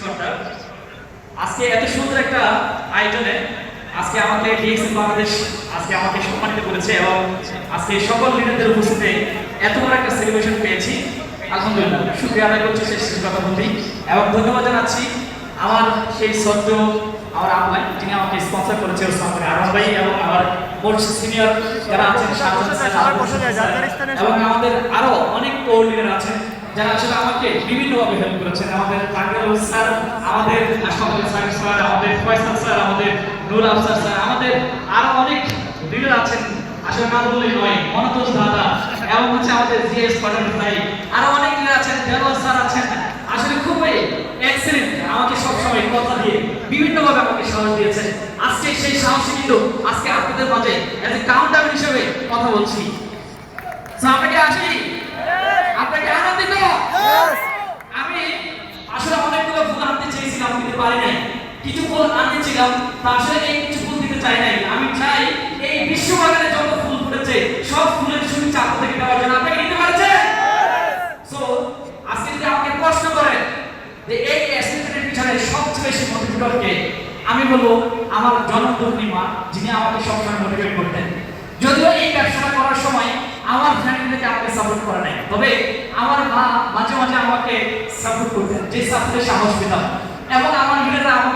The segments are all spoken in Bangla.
সৃষ্টিকর্তা আজকে এত সুন্দর একটা আয়োজনে আজকে আমাকে ডিএক্সএল বাংলাদেশ আজকে আমাকে সম্মানিত করেছে এবং আজকে সকল লিডারদের উপস্থিতিতে এত বড় একটা সেলিব্রেশন পেয়েছি। আলহামদুলিল্লাহ শুক্রিয়া আদায় করছি শেষ কথা বলতে এবং ধন্যবাদ জানাচ্ছি আমার সেই সদ্য আমার আব্বাই যিনি আমাকে স্পন্সর করেছে ওসমান আরম ভাই এবং আমার মোট সিনিয়র যারা আছেন এবং আমাদের আরও অনেক লিডার আছেন। যারা আসলে আমাকে বিভিন্নভাবে হেল্প করেছেন আমাদের তাকিয়াল স্যার আমাদের সকল স্যার স্যার আমাদের ফয়সাল স্যার আমাদের নুর আফসার স্যার আমাদের আরও অনেক লিডার আছেন। আসলে নাম বললেই নয় মনোতোষ দাদা এবং হচ্ছে আমাদের জিএস পাটেল ভাই আরও অনেক লিডার আছেন দেওয়াল স্যার আছেন। আসলে খুবই এক্সেলেন্ট আমাকে সবসময় কথা দিয়ে বিভিন্নভাবে আমাকে সাহস দিয়েছেন। আজকে সেই সাহসী কিন্তু আজকে আপনাদের মাঝে এজ এ কাউন্টার হিসেবে কথা বলছি। So, আপনাকে আসি আপনাকে আনন্দিত আমি আসলে অনেকগুলো ফুল আনতে চেয়েছিলাম দিতে পারি নাই কিছু ফুল আনতেছিলাম তা আসলে এই কিছু ফুল দিতে চাই নাই। আমি চাই এই বিশ্ববাগানে যত ফুল ফুটেছে, সব ফুলের শুরু চাপ থেকে দেওয়ার জন্য আপনাকে নিতে পারছেন সো আজকে যদি প্রশ্ন যে এই পিছনে সবচেয়ে বেশি মোটিভেটরকে আমি বলব আমার জনমদগ্নি মা যিনি আমাকে সবসময় মোটিভেট করতেন। যদিও এই ব্যবসাটা করার সময় আমার ফ্যামিলি থেকে আমাকে সাপোর্ট করে নাই, তবে আমার মা মাঝে মাঝে আমাকে সাপোর্ট করতেন, যে সাপোর্টে সাহস পেতাম।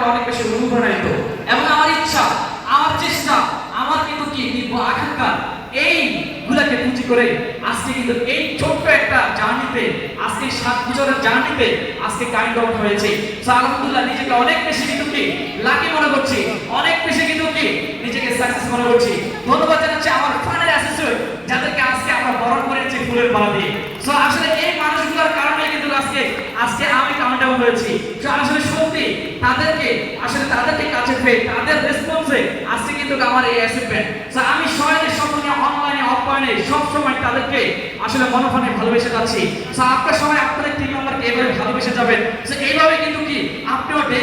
আমাকে অনেক বেশি অনুপ্রাণিত এবং আমার ইচ্ছা, আমার চেষ্টা, আমার কিন্তু কি? আকাঙ্ক্ষা। এই গুলাকে পুঁজি করে আজকে কিন্তু এই ছোট্ট একটা জার্নিতে, আজকে সাত বছরের জার্নিতে আজকে কাইন্ড আউট হয়েছে। আলহামদুলিল্লাহ নিজেকে অনেক বেশি কিন্তু কি? লাকি মনে করছি। অনেক বেশি কিন্তু কি? নিজেকে সাকসেস মনে করছি। ধন্যবাদ জানাচ্ছি আমার ফানের অ্যাসেসর যাদেরকে আজকে আমরা বরণ করেছি ফুলের মালা দিয়ে। সো আসলে এই মানুষগুলোর কারণে কিন্তু আজকে আজকে হয়েছি। যারা আসলে সত্যি তাদেরকে, আসলে তাদেরকে কাছে পেয়ে, তাদের রেসপন্সে আজকে কিন্তু আমার এই অ্যাসিপেন্ট সো আমি শহরের সম্পর্কে অনলাইনে অফলাইনে সবসময় তাদেরকে আসলে মনোফানে ভালোবেসে যাচ্ছি। সো আপনার সময় আপনাদের টিম মেম্বারকে এভাবে ভালোবেসে যাবেন। সো এইভাবে কিন্তু কি? আপনিও ডে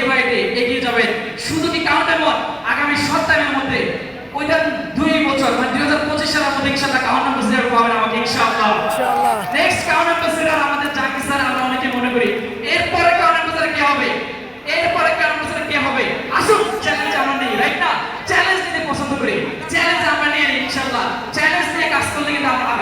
escalated our